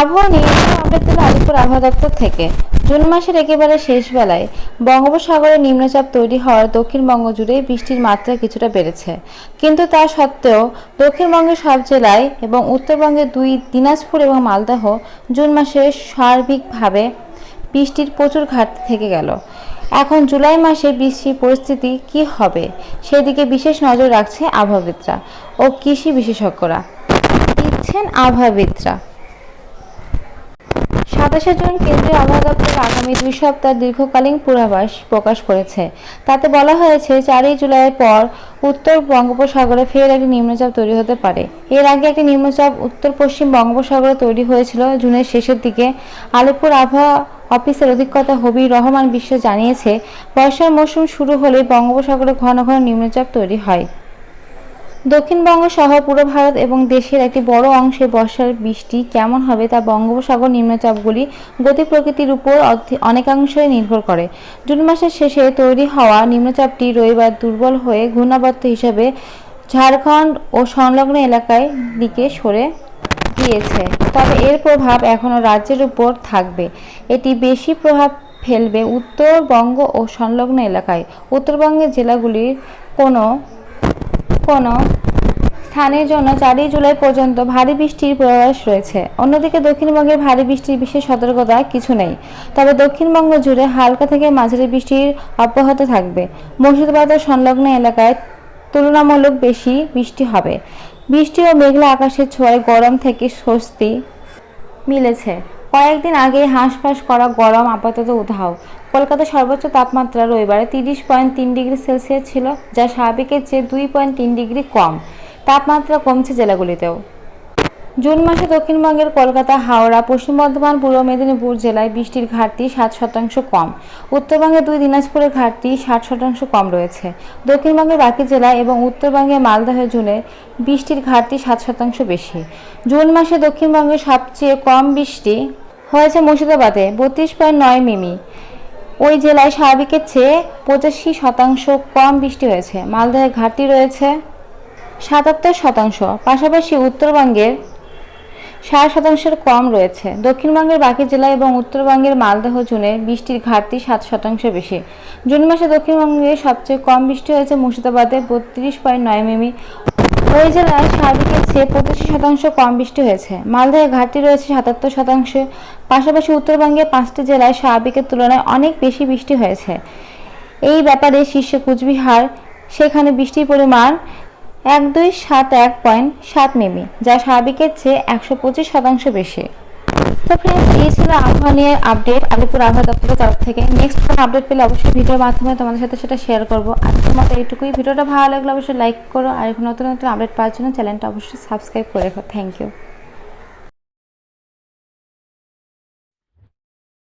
আবহাওয়া নিয়ে আপডেট আলিপুর আবহাওয়া দপ্তর থেকে। জুন মাসের একেবারে শেষ বেলায় বঙ্গোপসাগরে নিম্নচাপ তৈরি হওয়ার দক্ষিণবঙ্গ জুড়ে বৃষ্টির মাত্রা কিছুটা বেড়েছে। কিন্তু তা সত্ত্বেও দক্ষিণবঙ্গের সব জেলায় এবং উত্তরবঙ্গের দুই, দিনাজপুর এবং মালদহ জুন মাসে সার্বিকভাবে বৃষ্টির প্রচুর ঘাটতি থেকে গেল। এখন জুলাই মাসে বৃষ্টির পরিস্থিতি কি হবে সেদিকে বিশেষ নজর রাখছে আবহাওয়াবিদরা ও কৃষি বিশেষজ্ঞরা। দিচ্ছেন আবহাওয়াবিদরা। সাতাশে জুন কেন্দ্রীয় আবহাওয়া দপ্তর আগামী দুই সপ্তাহ দীর্ঘকালীন পূর্বাভাস প্রকাশ করেছে। তাতে বলা হয়েছে, চারই জুলাইয়ের পর উত্তর বঙ্গোপসাগরে ফের একটি নিম্নচাপ তৈরি হতে পারে। এর আগে একটি নিম্নচাপ উত্তর পশ্চিম বঙ্গোপসাগরে তৈরি হয়েছিল জুনের শেষের দিকে। আলিপুর আবহাওয়া অফিসের অধিকর্তা হবির রহমান বিশ্ব জানিয়েছে, বর্ষার মৌসুম শুরু হলে বঙ্গোপসাগরে ঘন ঘন নিম্নচাপ তৈরি হয়। দক্ষিণবঙ্গ সহ পুরো ভারত এবং দেশের একটি বড় অংশে বর্ষার বৃষ্টি কেমন হবে তা বঙ্গোপসাগর নিম্নচাপগুলি গতি প্রকৃতির উপর অনেকাংশই নির্ভর করে। জুন মাসের শেষে তৈরি হওয়া নিম্নচাপটি রবিবার দুর্বল হয়ে ঘূর্ণাবর্ত হিসাবে ঝাড়খণ্ড ও সংলগ্ন এলাকায় দিকে সরে গিয়েছে। তবে এর প্রভাব এখনও রাজ্যের উপর থাকবে। এটি বেশি প্রভাব ফেলবে উত্তরবঙ্গ ও সংলগ্ন এলাকায়। উত্তরবঙ্গের জেলাগুলির কোনো কোনো স্থানের জন্য চারই জুলাই পর্যন্ত ভারী বৃষ্টির পূর্বাভাস রয়েছে। অন্যদিকে দক্ষিণবঙ্গের ভারী বৃষ্টির বিশেষ সতর্কতা কিছু নেই। তবে দক্ষিণবঙ্গ জুড়ে হালকা থেকে মাঝারি বৃষ্টির অব্যাহত থাকবে। মুর্শিদাবাদ ও সংলগ্ন এলাকায় তুলনামূলক বেশি বৃষ্টি হবে। বৃষ্টি ও মেঘলা আকাশের ছোঁয়ায় গরম থেকে স্বস্তি মিলেছে। কয়েকদিন আগে হাঁসফাঁস করা গরম আপাতত উধাও। কলকাতার সর্বোচ্চ তাপমাত্রা রবিবারে তিরিশ পয়েন্ট তিন ডিগ্রি সেলসিয়াস ছিল, যা স্বাভাবিকের চেয়ে দুই পয়েন্ট তিন ডিগ্রি কম। তাপমাত্রা কমছে জেলাগুলিতেও। জুন মাসে দক্ষিণবঙ্গের কলকাতা, হাওড়া, পশ্চিম বর্ধমান, পূর্ব মেদিনীপুর জেলায় বৃষ্টির ঘাটতি সাত শতাংশ কম। উত্তরবঙ্গের দুই, দিনাজপুরের ঘাটতি ষাট শতাংশ কম রয়েছে। দক্ষিণবঙ্গের বাকি জেলায় এবং উত্তরবঙ্গের মালদহ জুনে বৃষ্টির ঘাটতি সাত শতাংশ বেশি। জুন মাসে দক্ষিণবঙ্গে সবচেয়ে কম বৃষ্টি হয়েছে মুর্শিদাবাদে, বত্রিশ পয়েন্ট নয় মিমি। ওই জেলায় স্বাভাবিকের চেয়ে পঁচাশি শতাংশ কম বৃষ্টি হয়েছে। মালদহের ঘাটতি রয়েছে সাতাত্তর শতাংশ। পাশাপাশি উত্তরবঙ্গের ষাট শতাংশের কম রয়েছে। দক্ষিণবঙ্গের বাকি জেলা এবং উত্তরবঙ্গের মালদহ জুনে বৃষ্টির ঘাটতি সাত শতাংশ বেশি। জুন মাসে দক্ষিণবঙ্গে সবচেয়ে কম বৃষ্টি হয়েছে মুর্শিদাবাদে বত্রিশ পয়েন্ট নয় মিমি ওই জেলায় স্বাভাবিকের চেয়ে পঁচাশি শতাংশ কম বৃষ্টি হয়েছে। মালদহে ঘাটতি রয়েছে সাতাত্তর শতাংশ। পাশাপাশি উত্তরবঙ্গে পাঁচটি জেলায় স্বাভাবিকের তুলনায় অনেক বেশি বৃষ্টি হয়েছে। এই ব্যাপারে শীর্ষে কুচবিহার, সেখানে বৃষ্টির পরিমাণ এক দুই সাত এক পয়েন্ট সাত মিমি, যা স্বাভাবিকের চেয়ে একশো পঁচিশ শতাংশ বেশি। তো ফ্রেন্ডস এই ছিল আবহাওয়া নিয়ে আপডেট আলিপুর আবহাওয়া দপ্তরের তরফ থেকে। নেক্সট কোনো আপডেট পেলে অবশ্যই ভিডিওর মাধ্যমে তোমাদের সাথে সেটা শেয়ার করব। আজকের মতো এইটুকুই। ভিডিওটা ভালো লাগলে অবশ্যই লাইক করো। আর এখন নতুন নতুন আপডেট পাওয়ার জন্য চ্যানেলটা অবশ্যই সাবস্ক্রাইব করে রেখো। Thank you